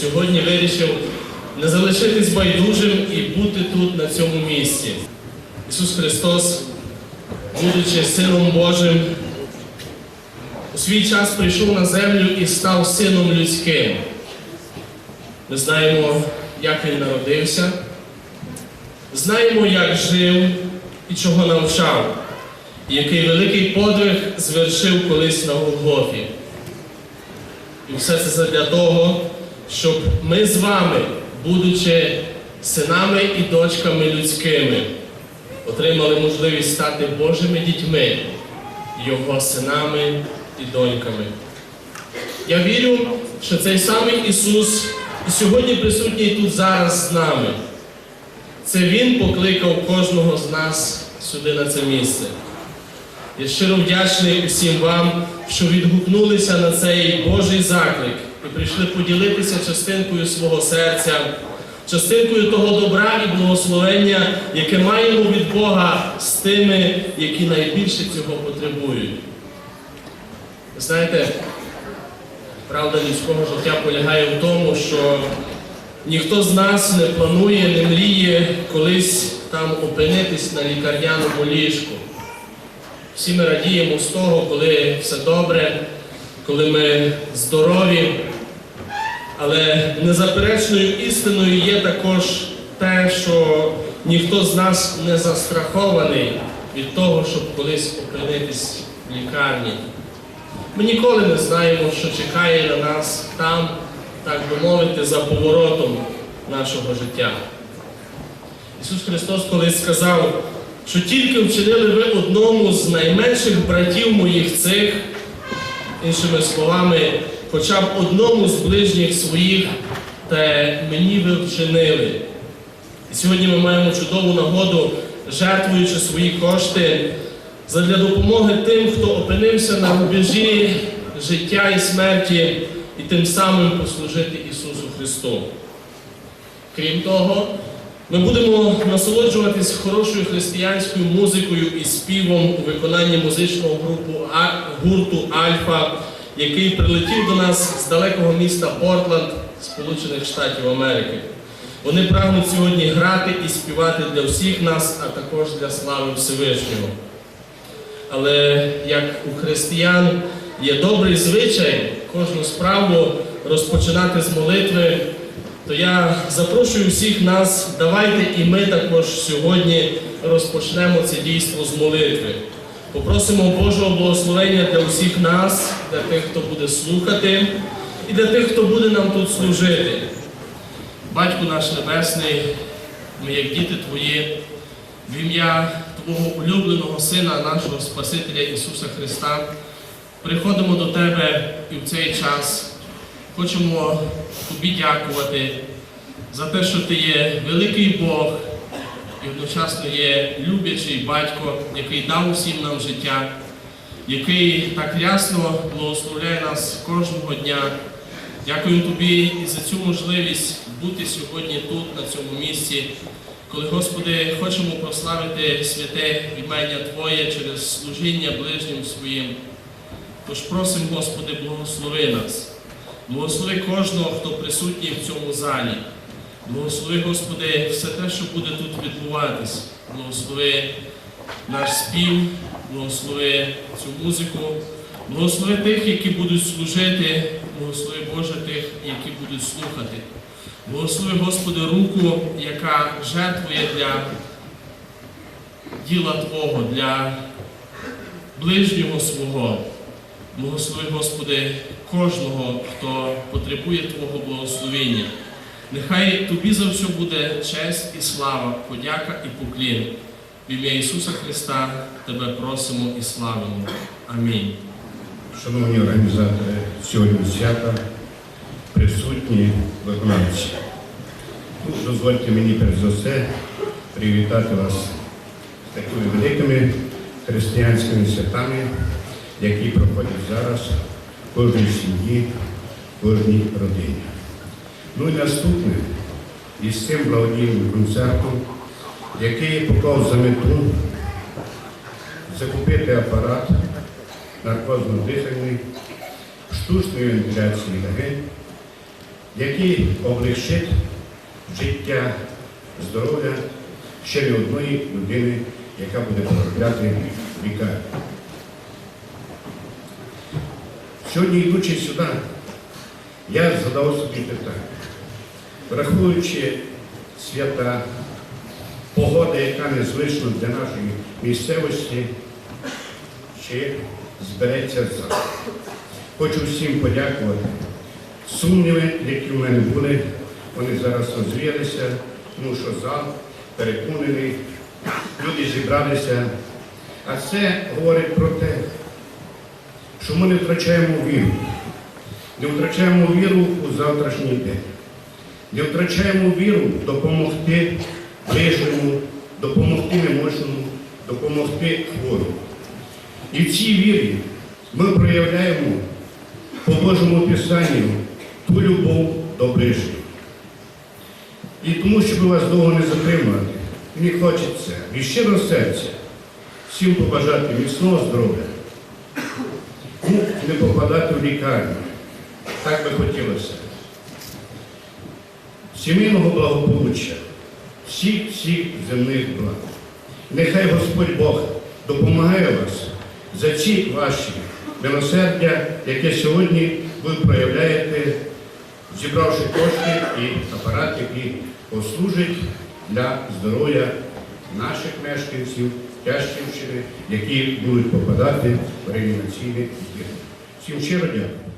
сьогодні вирішив не залишитись байдужим і бути тут, на цьому місці. Ісус Христос, будучи Сином Божим, у свій час прийшов на землю і став сином людським. Ми знаємо, як він народився, знаємо, як жив і чого навчав. який великий подвиг звершив колись на Голгофі. І все це задля того, щоб ми з вами, будучи синами і дочками людськими, отримали можливість стати Божими дітьми, Його синами і доньками. Я вірю, що цей самий Ісус і сьогодні присутній тут зараз з нами. Це Він покликав кожного з нас сюди на це місце. Я щиро вдячний усім вам, що відгукнулися на цей Божий заклик і прийшли поділитися частинкою свого серця, частинкою того добра і благословення, яке маємо від Бога з тими, які найбільше цього потребують. Ви знаєте, правда людського життя полягає в тому, що ніхто з нас не планує, не мріє колись там опинитись на лікарняному ліжку. Всі ми радіємо з того, коли все добре, коли ми здорові. Але незаперечною істиною є також те, що ніхто з нас не застрахований від того, щоб колись опинитись в лікарні. Ми ніколи не знаємо, що чекає на нас там, так би мовити, за поворотом нашого життя. Ісус Христос колись сказав, що тільки вчинили ви одному з найменших братів моїх цих, іншими словами, хоча б одному з ближніх своїх, те мені ви вчинили. І сьогодні ми маємо чудову нагоду, жертвуючи свої кошти, задля допомоги тим, хто опинився на рубежі життя і смерті, і тим самим послужити Ісусу Христу. Крім того, ми будемо насолоджуватись хорошою християнською музикою і співом у виконанні музичного групу, гурту Альфа, який прилетів до нас з далекого міста Портланд, Сполучених Штатів Америки. Вони прагнуть сьогодні грати і співати для всіх нас, а також для слави Всевишнього. Але як у християн є добрий звичай кожну справу розпочинати з молитви, то я запрошую всіх нас, давайте і ми також сьогодні розпочнемо це дійство з молитви. Попросимо Божого благословення для усіх нас, для тих, хто буде слухати, і для тих, хто буде нам тут служити. Батьку наш Небесний, ми, як діти Твої, в ім'я Твого улюбленого Сина, нашого Спасителя Ісуса Христа, приходимо до Тебе і в цей час хочемо Тобі дякувати за те, що Ти є великий Бог і одночасно є люблячий батько, який дав усім нам життя, який так рясно благословляє нас кожного дня. Дякую тобі і за цю можливість бути сьогодні тут, на цьому місці, коли, Господи, хочемо прославити святе імення Твоє через служіння ближнім своїм. Тож просимо, Господи, благослови нас, благослови кожного, хто присутній в цьому залі. Благослови, Господи, все те, що буде тут відбуватись. Благослови наш спів, благослови цю музику, благослови тих, які будуть служити, благослови Боже тих, які будуть слухати. Благослови, Господи, руку, яка жертвує для діла Твого, для ближнього свого. Благослови, Господи, кожного, хто потребує Твого благословення. Нехай Тобі за все буде честь і слава, подяка і поклін. В ім'я Ісуса Христа Тебе просимо і славимо. Амінь. Шановні організатори сьогодні свята, присутні виконавці. Ну, дозвольте мені перш за все привітати вас з такими великими християнськими святами, які проходять зараз в кожній сім'ї, в кожній родині. Ну і наступне із цим благодійним концертом, який поклав за мету закупити апарат наркозно-дихальний, штучної вентиляції легень, який облегшить життя, здоров'я ще не одної людини, яка буде потрапляти в лікарню. Сьогодні, йдучи сюди, я задав собі питання, враховуючи свята, погода, яка незвична для нашої місцевості, чи збереться зал. Хочу всім подякувати. Сумніви, які в мене були, вони зараз розвіялися, тому що зал переповнений, люди зібралися. А це говорить про те, що ми не втрачаємо віру. Не втрачаємо віру у завтрашній день. Не втрачаємо віру допомогти ближньому, допомогти немощному, допомогти хворому. І в цій вірі ми проявляємо по Божому Писанню ту любов до ближнього. І тому, щоб вас довго не затримувати, мені хочеться від щирого серця всім побажати міцного здоров'я, ну, не попадати в лікарню. Так би хотілося. Сімейного благополуччя, всіх всіх земних благ. Нехай Господь Бог допомагає вас за ці ваші милосердя, яке сьогодні ви проявляєте, зібравши кошти і апарат, який послужить для здоров'я наших мешканців Тяжківщини, які будуть попадати в реанімаційні відділення. Всім щиро дякую.